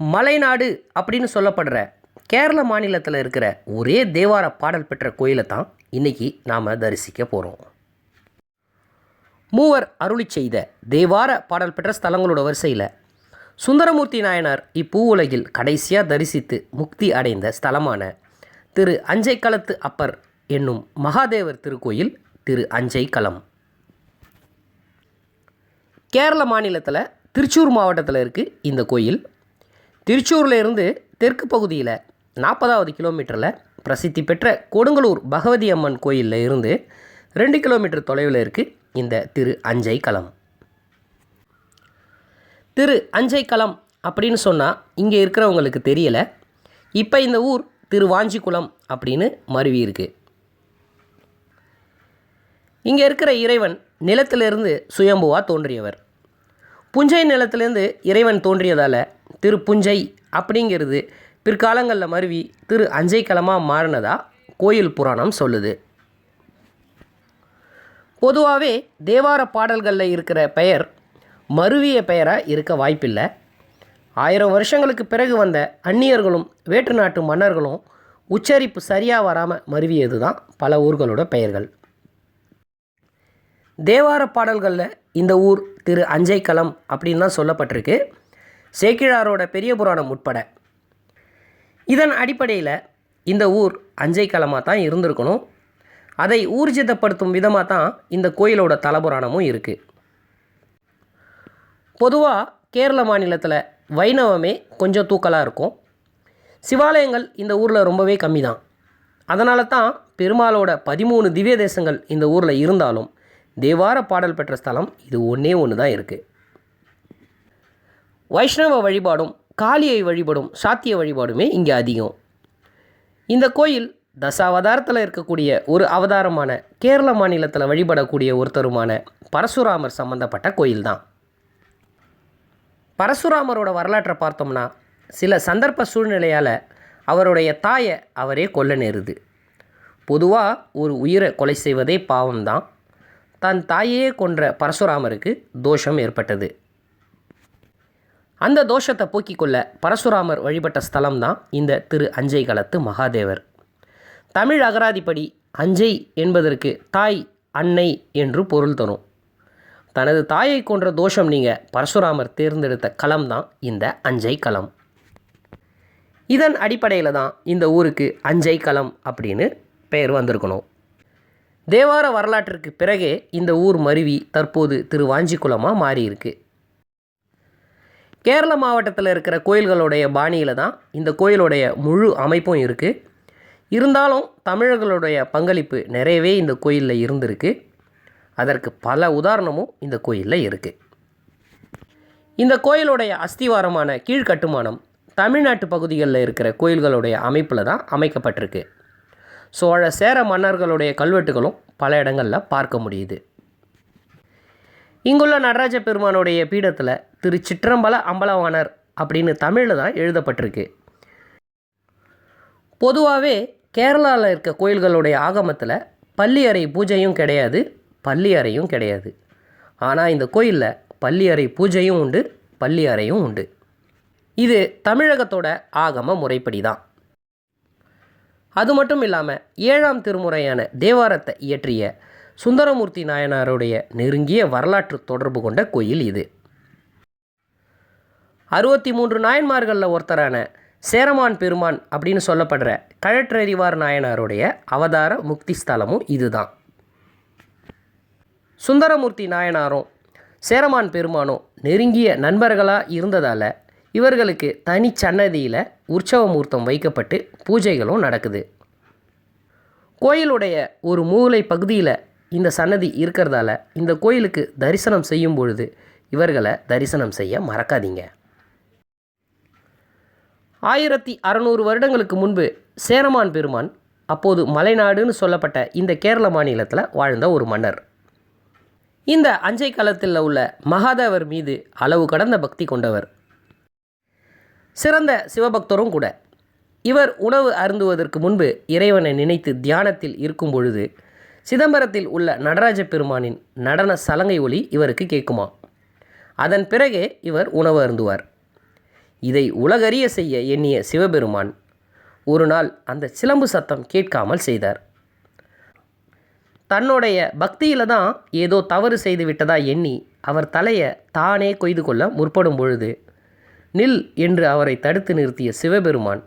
மலைநாடு அப்படின்னு சொல்லப்படுற கேரள மாநிலத்தில் இருக்கிற ஒரே தேவார பாடல் பெற்ற கோயிலை தான் இன்னைக்கு நாம் தரிசிக்க போகிறோம் மூவர் அருளி செய்த தேவார பாடல் பெற்ற ஸ்தலங்களோட வரிசையில் சுந்தரமூர்த்தி நாயனார் இப்பூவுலகில் கடைசியாக தரிசித்து முக்தி அடைந்த ஸ்தலமான திரு அஞ்சைக்களத்து அப்பர் என்னும் மகாதேவர் திருக்கோயில் திரு அஞ்சைக்களம். கேரள மாநிலத்தில் திருச்சூர் மாவட்டத்தில் இருக்குது இந்த கோயில். திருச்சூரில் இருந்து தெற்கு பகுதியில் நாற்பதாவது கிலோமீட்டரில் பிரசித்தி பெற்ற கொடுங்கலூர் பகவதி அம்மன் கோயிலில் இருந்து ரெண்டு கிலோமீட்டர் தொலைவில் இருக்குது இந்த திரு அஞ்சை களம் திரு அஞ்சை களம் அப்படின்னு சொன்னால் இங்கே இருக்கிறவங்களுக்கு தெரியலை. இப்போ இந்த ஊர் திருவாஞ்சிக்குளம் அப்படின்னு மருவி இருக்கு. இங்கே இருக்கிற இறைவன் நிலத்திலிருந்து சுயம்புவாக தோன்றியவர். புஞ்சை நிலத்திலேருந்து இறைவன் தோன்றியதால் திருப்புஞ்சை அப்படிங்கிறது பிற்காலங்களில் மருவி திரு அஞ்சைக்களமாக மாறினதா கோயில் புராணம் சொல்லுது. பொதுவாகவே தேவார பாடல்களில் இருக்கிற பெயர் மருவிய பெயராக இருக்க வாய்ப்பில்லை. ஆயிரம் வருஷங்களுக்கு பிறகு வந்த அந்நியர்களும் வேற்று நாட்டு மன்னர்களும் உச்சரிப்பு சரியாக வராமல் மருவியது தான் பல ஊர்களோட பெயர்கள். தேவார பாடல்களில் இந்த ஊர் திரு அஞ்சைக்களம் அப்படின்னு தான் சொல்லப்பட்டிருக்கு. சேக்கிழாரோட பெரிய புராணம் உட்பட. இதன் அடிப்படையில் இந்த ஊர் அஞ்சைக்களமாக தான் இருந்திருக்கணும். அதை ஊர்ஜிதப்படுத்தும் விதமாக தான் இந்த கோயிலோட தலபுராணமும் இருக்குது பொதுவாக கேரள மாநிலத்தில் வைணவமே கொஞ்சம் தூக்கலாக இருக்கும். சிவாலயங்கள் இந்த ஊரில் ரொம்பவே கம்மி தான். அதனால தான் பெருமாளோட பதிமூணு திவ்ய தேசங்கள் இந்த ஊரில் இருந்தாலும் தேவார பாடல் பெற்ற ஸ்தலம் இது ஒன்றே ஒன்று தான் இருக்குது வைஷ்ணவ வழிபாடும் காளியை வழிபடும் சாத்திய வழிபாடுமே இங்கே அதிகம். இந்த கோயில் தசாவதாரத்தில் இருக்கக்கூடிய ஒரு அவதாரமான கேரள மாநிலத்தில் வழிபடக்கூடிய ஒருத்தருமான பரசுராமர் சம்பந்தப்பட்ட கோயில் தான் பரசுராமரோட வரலாற்றை பார்த்தோம்னா சில சந்தர்ப்ப சூழ்நிலையால் அவருடைய தாயை அவரே கொல்ல நேருது. பொதுவாக ஒரு உயிரை கொலை செய்வதே பாவம்தான். தன் தாயே கொன்ற பரசுராமருக்கு தோஷம் ஏற்பட்டது. அந்த தோஷத்தை போக்கிக் கொள்ள பரசுராமர் வழிபட்ட ஸ்தலம் தான் இந்த திரு அஞ்சை களத்து மகாதேவர். தமிழ் அகராதிப்படி அஞ்சை என்பதற்கு தாய் அன்னை என்று பொருள் தரும். தனது தாயை கொன்ற தோஷம் நீங்கள் பரசுராமர் தேர்ந்தெடுத்த களம் தான் இந்த அஞ்சை களம். இதன் அடிப்படையில் தான் இந்த ஊருக்கு அஞ்சை களம் அப்படின்னு பெயர் வந்திருக்கணும். தேவார வரலாற்றிற்கு பிறகே இந்த ஊர் மருவி தற்போது திருவாஞ்சிக்குளமாக மாறியிருக்கு. கேரள மாவட்டத்தில் இருக்கிற கோயில்களுடைய பாணியில் தான் இந்த கோயிலுடைய முழு அமைப்பும் இருக்குது இருந்தாலும் தமிழர்களுடைய பங்களிப்பு நிறையவே இந்த கோயிலில் இருந்திருக்கு. அதற்கு பல உதாரணமும் இந்த கோயிலில் இருக்குது இந்த கோயிலுடைய அஸ்திவாரமான கீழ்கட்டுமானம் தமிழ்நாட்டு பகுதிகளில் இருக்கிற கோயில்களுடைய அமைப்பில் தான் அமைக்கப்பட்டிருக்கு. சோழ சேர மன்னர்களுடைய கல்வெட்டுகளும் பல இடங்களில் பார்க்க முடியுது. இங்குள்ள நடராஜ பெருமானுடைய பீடத்தில் திரு சிற்றம்பல அம்பலவாணர் அப்படின்னு தமிழில் தான் எழுதப்பட்டிருக்கு. பொதுவாகவே கேரளாவில் இருக்க கோயில்களுடைய ஆகமத்தில் பள்ளி அறை பூஜையும் கிடையாது பள்ளி அறையும் கிடையாது. ஆனால் இந்த கோயிலில் பள்ளி அறை பூஜையும் உண்டு பள்ளி அறையும் உண்டு. இது தமிழகத்தோட ஆகம முறைப்படி தான் அது மட்டும் இல்லாமல் ஏழாம் திருமுறையான தேவாரத்தை இயற்றிய சுந்தரமூர்த்தி நாயனாருடைய நெருங்கிய வரலாற்று தொடர்பு கொண்ட கோயில் இது. அறுபத்தி மூன்று நாயன்மார்களில் ஒருத்தரான சேரமான் பெருமான் அப்படின்னு சொல்லப்படுற கழற்றறிவார் நாயனாருடைய அவதார முக்தி ஸ்தலமும் இதுதான். சுந்தரமூர்த்தி நாயனாரும் சேரமான் பெருமானும் நெருங்கிய நண்பர்களாக இருந்ததால் இவர்களுக்கு தனி சன்னதியில் உற்சவ மூர்த்தம் வைக்கப்பட்டு பூஜைகளும் நடக்குது. கோயிலுடைய ஒரு மூலை பகுதியில் இந்த சன்னதி இருக்கிறதால இந்த கோயிலுக்கு தரிசனம் செய்யும் பொழுது இவர்களை தரிசனம் செய்ய மறக்காதீங்க. ஆயிரத்தி அறநூறு வருடங்களுக்கு முன்பு சேரமான் பெருமான் அப்போது மலைநாடுன்னு சொல்லப்பட்ட இந்த கேரள மாநிலத்தில் வாழ்ந்த ஒரு மன்னர். இந்த அஞ்சை காலத்தில் உள்ள மகாதேவர் மீது அளவு கடந்த பக்தி கொண்டவர். சிறந்த சிவபக்தரும் கூட. இவர் உணவு அருந்துவதற்கு முன்பு இறைவனை நினைத்து தியானத்தில் இருக்கும் பொழுது சிதம்பரத்தில் உள்ள நடராஜ பெருமானின் நடன சலங்கை ஒலி இவருக்கு கேட்குமா? அதன் பிறகே இவர் உணவு அருந்துவார். இதை உலகறிய செய்ய எண்ணிய சிவபெருமான் ஒரு நாள் அந்த சிலம்பு சத்தம் கேட்காமல் செய்தார். தன்னுடைய பக்தியில் தான் ஏதோ தவறு செய்து விட்டதா எண்ணி அவர் தலையை தானே கொய்து கொள்ள முற்படும் பொழுது நில் என்று அவரை தடுத்து நிறுத்திய சிவபெருமான்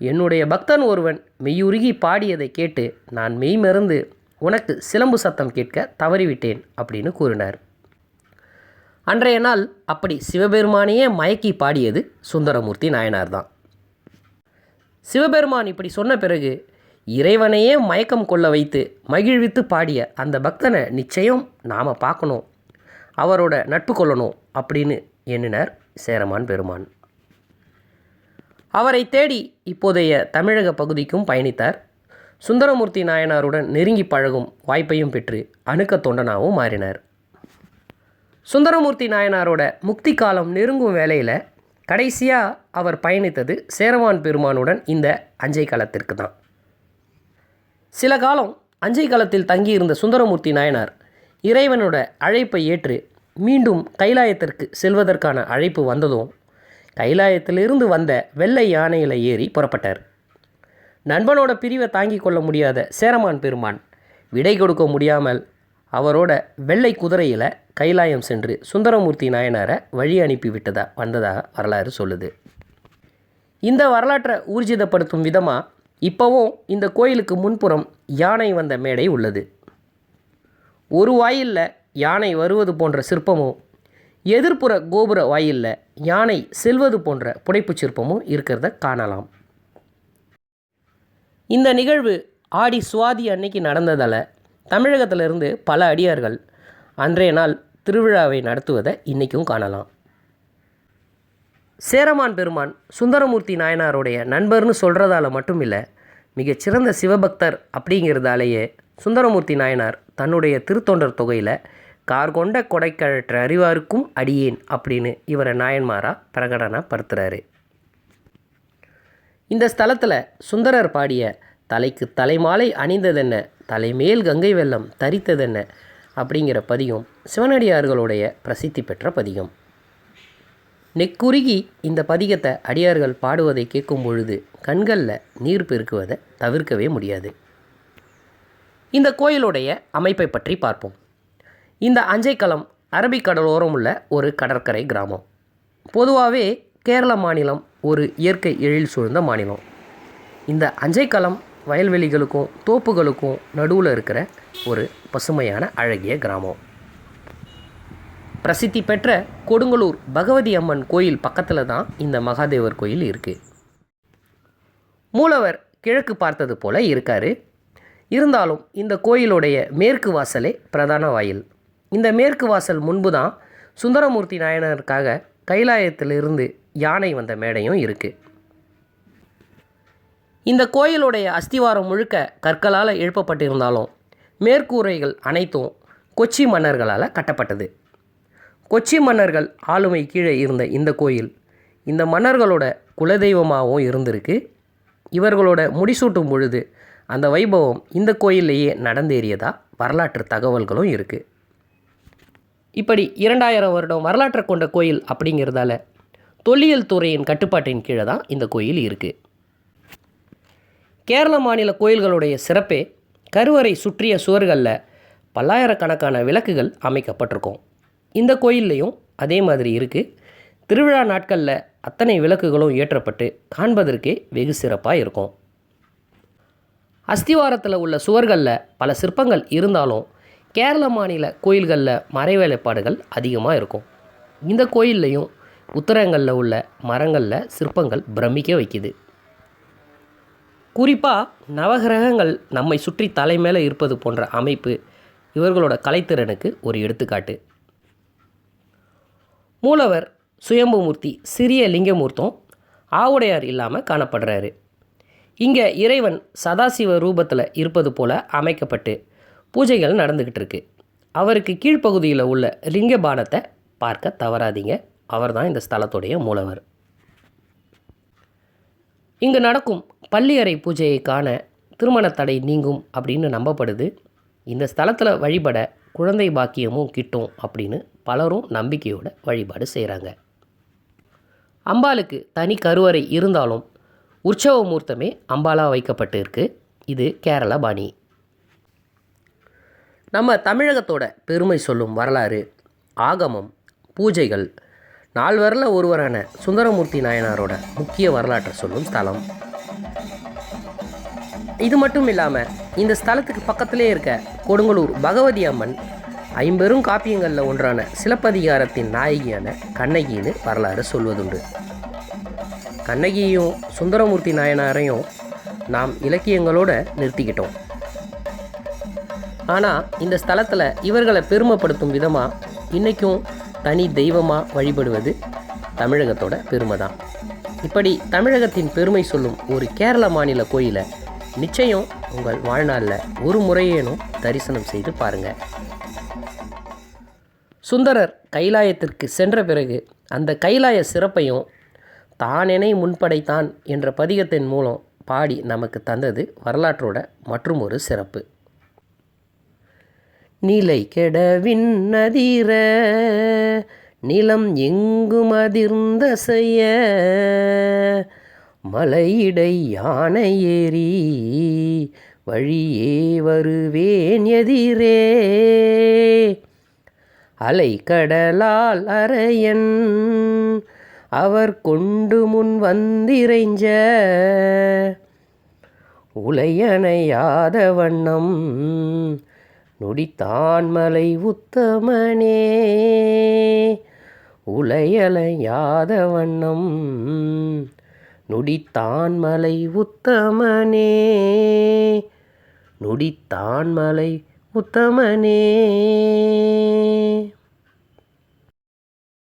என்னுடைய பக்தன் ஒருவன் மெய்யுருகி பாடியதை கேட்டு நான் மெய்மறந்து உனக்கு சிலம்பு சத்தம் கேட்க தவறிவிட்டேன் அப்படின்னு கூறினார். அன்றைய நாள் அப்படி சிவபெருமானையே மயக்கி பாடியது சுந்தரமூர்த்தி நாயனார் தான். சிவபெருமான் இப்படி சொன்ன பிறகு இறைவனையே மயக்கம் கொள்ள வைத்து மகிழ்வித்து பாடிய அந்த பக்தனை நிச்சயம் நாம் பார்க்கணும் அவரோட நட்பு கொள்ளணும் அப்படின்னு எண்ணினார் சேரமான் பெருமான். அவரை தேடி இப்போதைய தமிழக பகுதிக்கும் பயணித்தார். சுந்தரமூர்த்தி நாயனாருடன் நெருங்கி பழகும் வாய்ப்பையும் பெற்று அணுக்க தொண்டனாகவும் மாறினார். சுந்தரமூர்த்தி நாயனாரோட முக்தி காலம் நெருங்கும் வேளையில் கடைசியாக அவர் பயணித்தது சேரமான் பெருமானுடன் இந்த அஞ்சை காலத்திற்கு தான். சில காலம் அஞ்சை காலத்தில் தங்கியிருந்த சுந்தரமூர்த்தி நாயனார் இறைவனோட அழைப்பை ஏற்று மீண்டும் கைலாயத்திற்கு செல்வதற்கான அழைப்பு வந்ததும் கைலாயத்திலிருந்து வந்த வெள்ளை யானையில் ஏறி புறப்பட்டார். நண்பனோட பிரிவை தாங்கிக் கொள்ள முடியாத சேரமான் பெருமான் விடை கொடுக்க முடியாமல் அவரோட வெள்ளை குதிரையில் கைலாயம் சென்று சுந்தரமூர்த்தி நாயனாரை வழி அனுப்பி விட்டதா வந்ததாக வரலாறு சொல்லுது. இந்த வரலாற்றை ஊர்ஜிதப்படுத்தும் விதமாக இப்போவும் இந்த கோயிலுக்கு முன்புறம் யானை வந்த மேடை உள்ளது. ஒரு வாயிலில் யானை வருவது போன்ற சிற்பமும் எதிர்ப்புற கோபுர வாயிலில் யானை செல்வது போன்ற புடைப்புச் சிற்பமும் இருக்கிறத காணலாம். இந்த நிகழ்வு ஆடி சுவாதி அன்னைக்கு நடந்ததால் தமிழகத்திலிருந்து பல அடியார்கள் அன்றைய நாள் திருவிழாவை நடத்துவதை இன்றைக்கும் காணலாம். சேரமான் பெருமான் சுந்தரமூர்த்தி நாயனாருடைய நண்பர்னு சொல்கிறதால மட்டும் இல்லை மிகச்சிறந்த சிவபக்தர் அப்படிங்கிறதாலேயே சுந்தரமூர்த்தி நாயனார் தன்னுடைய திருத்தொண்டர் தொகையில் கார் கொண்ட கொடைக்கழற்ற அறிவாருக்கும் அடியேன் அப்படின்னு இவரை நாயன்மாராக பிரகடனப்படுத்துகிறாரு இந்த ஸ்தலத்தில் சுந்தரர் பாடிய தலைக்கு தலைமாலை அணிந்ததென்ன? தலைமேல் கங்கை வெள்ளம் தரித்ததென்ன? அப்படிங்கிற பதிகம் சிவனடியார்களுடைய பிரசித்தி பெற்ற பதிகம். நெக்குருகி இந்த பதிகத்தை அடியார்கள் பாடுவதை கேட்கும் பொழுது கண்களில் நீர் பெருக்குவதை தவிர்க்கவே முடியாது. இந்த கோயிலுடைய அமைப்பை பற்றி பார்ப்போம். இந்த அஞ்சைக்களம் அரபிக்கடலோரம் உள்ள ஒரு கடற்கரை கிராமம். பொதுவாகவே கேரள மாநிலம் ஒரு இயற்கை எழில் சூழ்ந்த மாநிலம். இந்த அஞ்சைக்களம் வயல்வெளிகளுக்கும் தோப்புகளுக்கும் நடுவில் இருக்கிற ஒரு பசுமையான அழகிய கிராமம். பிரசித்தி பெற்ற கொடுங்கலூர் பகவதி அம்மன் கோயில் பக்கத்தில் தான் இந்த மகாதேவர் கோயில் இருக்குது மூலவர் கிழக்கு பார்த்தது போல இருக்கார். இருந்தாலும் இந்த கோயிலுடைய மேற்கு வாசலே பிரதான வாயில். இந்த மேற்கு வாசல் முன்பு தான் சுந்தரமூர்த்தி நாயனருக்காக கைலாயத்திலிருந்து யானை வந்த மேடையும் இருக்குது இந்த கோயிலுடைய அஸ்திவாரம் முழுக்க கற்களால் எழுப்பப்பட்டிருந்தாலும் மேற்கூரைகள் அனைத்தும் கொச்சி மன்னர்களால் கட்டப்பட்டது. கொச்சி மன்னர்கள் ஆளுமை கீழே இருந்த இந்த கோயில் இந்த மன்னர்களோட குலதெய்வமாகவும் இருந்திருக்கு. இவர்களோட முடிசூட்டும் பொழுது அந்த வைபவம் இந்த கோயிலேயே நடந்தேறியதா வரலாற்று தகவல்களும் இருக்குது இப்படி இரண்டாயிரம் வருடம் வரலாற்றை கொண்ட கோயில் அப்படிங்கிறதால தொல்லியல் துறையின் கட்டுப்பாட்டின் கீழே தான் இந்த கோயில் இருக்குது கேரள மாநில கோயில்களுடைய சிறப்பே கருவறை சுற்றிய சுவர்களில் பல்லாயிரக்கணக்கான விளக்குகள் அமைக்கப்பட்டிருக்கும். இந்த கோயில்லையும் அதே மாதிரி இருக்குது திருவிழா நாட்களில் அத்தனை விளக்குகளும் ஏற்றப்பட்டு காண்பதற்கே வெகு சிறப்பாக இருக்கும். அஸ்திவாரத்தில் உள்ள சுவர்களில் பல சிற்பங்கள் இருந்தாலும் கேரள மாநில கோயில்களில் மறைவேலைப்பாடுகள் அதிகமாக இருக்கும். இந்த கோயில்லையும் உத்தரங்களில் உள்ள மரங்களில் சிற்பங்கள் பிரமிக்க வைக்குது. குறிப்பாக நவகிரகங்கள் நம்மை சுற்றி தலை மேலே இருப்பது போன்ற அமைப்பு இவர்களோட கலைத்திறனுக்கு ஒரு எடுத்துக்காட்டு. மூலவர் சுயம்புமூர்த்தி சிறிய லிங்கமூர்த்தம் ஆவுடையார் இல்லாமல் காணப்படுறாரு. இங்கே இறைவன் சதாசிவ ரூபத்தில் இருப்பது போல அமைக்கப்பட்டு பூஜைகள் நடந்துக்கிட்டு இருக்கு. அவருக்கு கீழ்ப்பகுதியில் உள்ள லிங்க பானத்தை பார்க்க தவறாதீங்க. அவர்தான் இந்த ஸ்தலத்துடைய மூலவர். இங்கு நடக்கும் பள்ளியறை பூஜையை காண திருமண தடை நீங்கும் அப்படின்னு நம்பப்படுது. இந்த ஸ்தலத்தில் வழிபட குழந்தை பாக்கியமும் கிட்டும் அப்படின்னு பலரும் நம்பிக்கையோட வழிபாடு செய்கிறாங்க அம்பாளுக்கு தனி கருவறை இருந்தாலும் உற்சவ மூர்த்தமே அம்பாலாக வைக்கப்பட்டு இருக்கு. இது கேரள பாணி. நம்ம தமிழகத்தோட பெருமை சொல்லும் வரலாறு ஆகமம் பூஜைகள் நால்வரில் ஒருவரான சுந்தரமூர்த்தி நாயனாரோட முக்கிய வரலாற்றை சொல்லும் ஸ்தலம். இது மட்டும் இல்லாமல் இந்த ஸ்தலத்துக்கு பக்கத்திலே இருக்க கொடுங்கலூர் பகவதி அம்மன் ஐம்பெரும் காப்பியங்களில் ஒன்றான சிலப்பதிகாரத்தின் நாயகியான கண்ணகின்னு வரலாறு சொல்வதுண்டு. கண்ணகியையும் சுந்தரமூர்த்தி நாயனாரையும் நாம் இலக்கியங்களோட நிறுத்திக்கிட்டோம். ஆனால் இந்த ஸ்தலத்தில் இவர்களை பெருமைப்படுத்தும் விதமாக இன்றைக்கும் தனி தெய்வமாக வழிபடுவது தமிழகத்தோட பெருமை தான் இப்படி தமிழகத்தின் பெருமை சொல்லும் ஒரு கேரள மாநில கோயிலை நிச்சயம் உங்கள் வாழ்நாளில் ஒரு முறையேனும் தரிசனம் செய்து பாருங்கள் சுந்தரர் கைலாயத்திற்கு சென்ற பிறகு அந்த கைலாய சிறப்பையும் தானெனை முன்படைத்தான் என்ற பதிகத்தின் மூலம் பாடி நமக்கு தந்தது வரலாற்றோட மற்றும் ஒரு சிறப்பு. நிலை கெடவின் நதிர நிலம் எங்கும் அதிர்ந்த செய்ய மலையிடை யானை ஏறி வழியே வருவேன் எதிரே. அலை கடலால் அரையன் அவர் கொண்டு முன் வந்திரைஞ்ச உலையணையாத வண்ணம் நொடித்தான் மலை உத்தமனே. உலையலையாத வண்ணம் நொடித்தான் மலை உத்தமனே. நொடித்தான் மலை உத்தமனே.